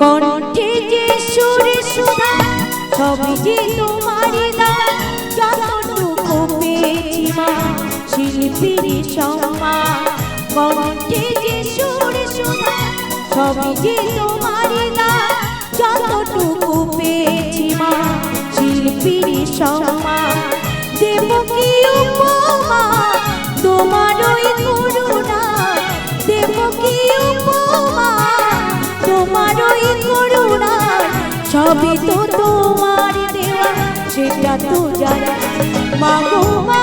কণ্ঠে যে সুরে সুধা সবই যে তোমারই দান যতটুকু পেয়েছি মা, শিল্পীর সম্মান। কণ্ঠে যে সুরে সুধা সবই যে তোমারই দান যতটুকু পেয়েছি মা, শিল্পীর সম্মান। দেব কি উপমা, তোমারই গুণ সবই তো তোমার দেওয়া সেটা তো জানা। মা গো মা।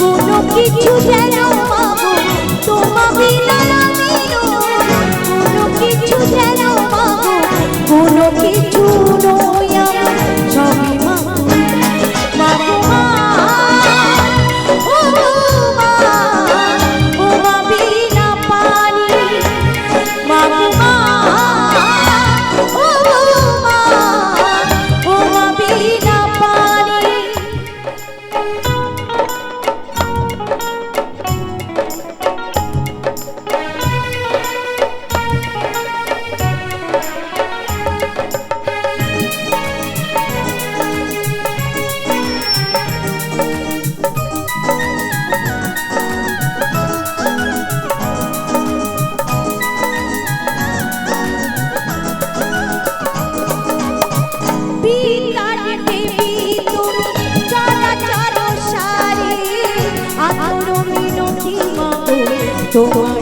কোনো কিছু যেন তোমারই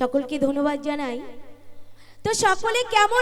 সকলকে ধন্যবাদ জানাই। তো সকলে কেমন